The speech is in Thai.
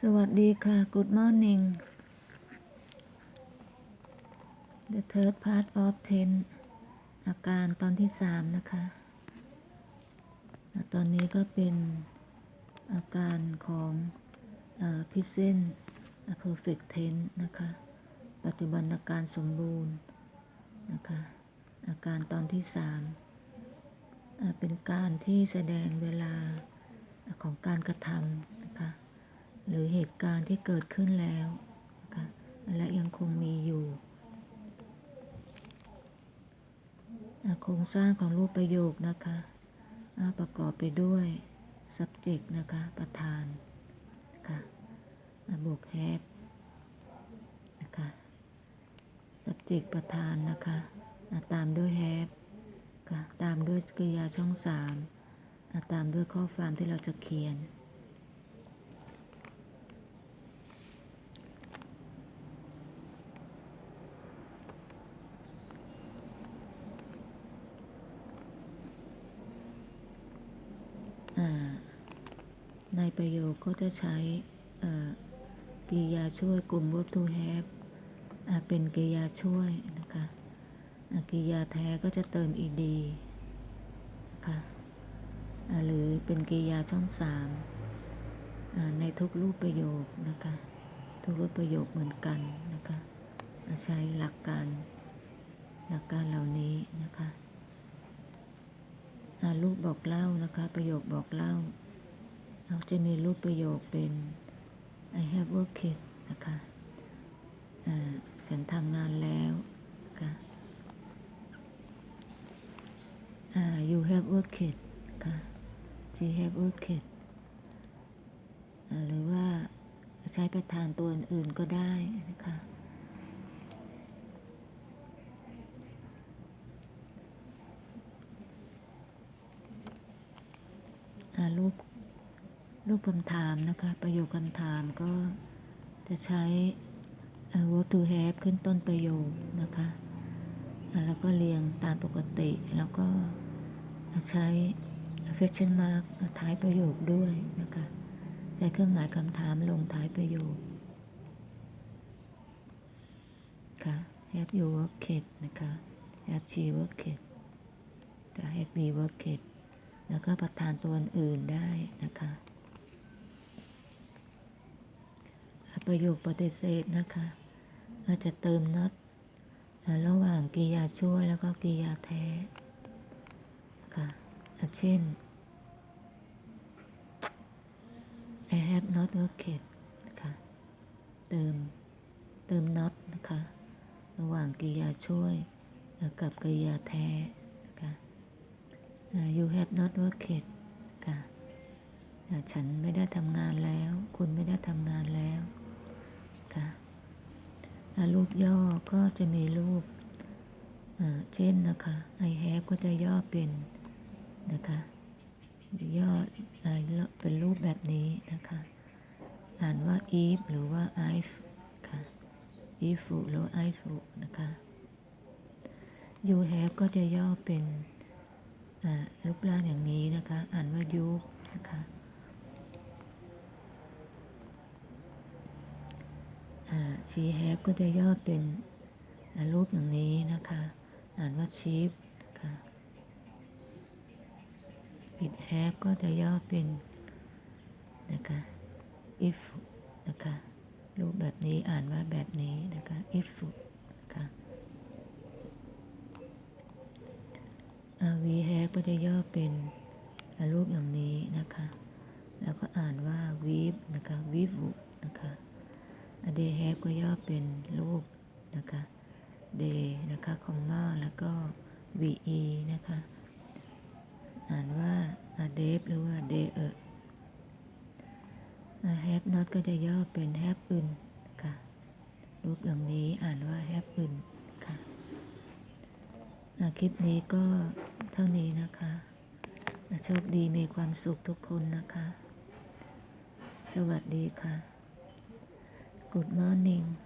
สวัสดีค่ะ Good morning The third part of ten อาการตอนที่สามนะคะ ตอนนี้ก็เป็นอาการของพิเศษ perfect tense นะคะ ปัจจุบันอาการสมบูรณ์นะคะ อาการตอนที่สามเป็นการที่แสดงเวลาของการกระทำนะคะ หรือเหตุการณ์ที่เกิดขึ้นแล้วนะคะและยังคงมีอยู่โครงสร้างของรูปประโยคนะคะประกอบไปด้วย subject นะคะ ประธานค่ะบวก have นะคะ subject ประธานนะคะตามด้วย have ค่ะตามด้วยกริยาช่องสามตามด้วยข้อความที่เราจะเขียน อ่า ในประโยคก็จะใช้กริยาช่วยกลุ่ม verb to have เป็นกริยาช่วยนะคะกริยาแท้ก็จะเติม ed นะคะอ่าหรือเป็นกริยาช่องสามในทุกรูปประโยคนะคะทุกรูปประโยคเหมือนกันนะคะใช้หลักการหลักการเหล่านี้นะคะรูปบอกเล่านะคะ ประโยคบอกเล่า เราจะมีรูปประโยคเป็น I have worked นะคะอ่าฉันทำงานแล้วคะอ่า you have worked ค่ะ she have worked อ่าหรือว่าใช้ประธานตัวอื่นๆก็ได้นะคะอ่ารูป รูปคำถามนะคะ ประโยคคำถามก็จะใช้อ่า verb to have ขึ้นต้นประโยคนะคะ แล้วก็เรียงตามปกติ แล้วก็ใช้ question mark ท้ายประโยคด้วยนะคะ ใช้เครื่องหมายคำถามลงท้ายประโยค ค่ะ have you worked นะคะ have she worked จะ have we worked แล้วก็ประธานตัวอื่นได้นะคะ ประโยคปฏิเสธนะคะอาจจะเติม not อ่าระหว่างกริยาช่วยแล้วก็กริยาแท้ค่ะอะเช่น I have not worked นะคะเติมเติม not นะคะระหว่างกริยาช่วยกับกริยาแท้นะคะอ่า you have not worked ค่ะฉันไม่ได้ทำงานแล้ว คุณไม่ได้ทำงานแล้ว ค่ะอ่ารูปย่อก็จะมีรูปเช่นนะคะ I have ก็จะย่อเป็นนะคะย่ออเป็นรูปแบบนี้นะคะ อ่านว่า if หรือว่า if ค่ะ if หรือ if นะคะ you have ก็จะย่อเป็นรูปร่างอย่างนี้นะคะ อ่านว่ายุบนะคะ อ่า she have ก็จะย่อเป็นรูปอย่างนี้นะคะ อ่านว่า sheep นะคะ it have ก็จะย่อเป็นนะคะ if นะคะ รูปแบบนี้อ่านว่าแบบนี้นะคะ if นะคะอาวีแฮก็จะย่อเป็นรูปอย่างนี้นะคะ แล้วก็อ่านว่าวีฟนะคะวีฟุนะคะ เดแฮก็ย่อเป็นรูปนะคะเดนะคะคอมมาแล้วก็วีอีนะคะ อ่านว่าเดฟหรือว่าเดเออแฮปนอตก็จะย่อเป็นแฮปอึนค่ะ รูปอย่างนี้อ่านว่าแฮปอึนค่ะคลิปนี้ก็เท่านี้นะคะอะโชคดีมีความสุขทุกคนนะคะ สวัสดีค่ะ Good morning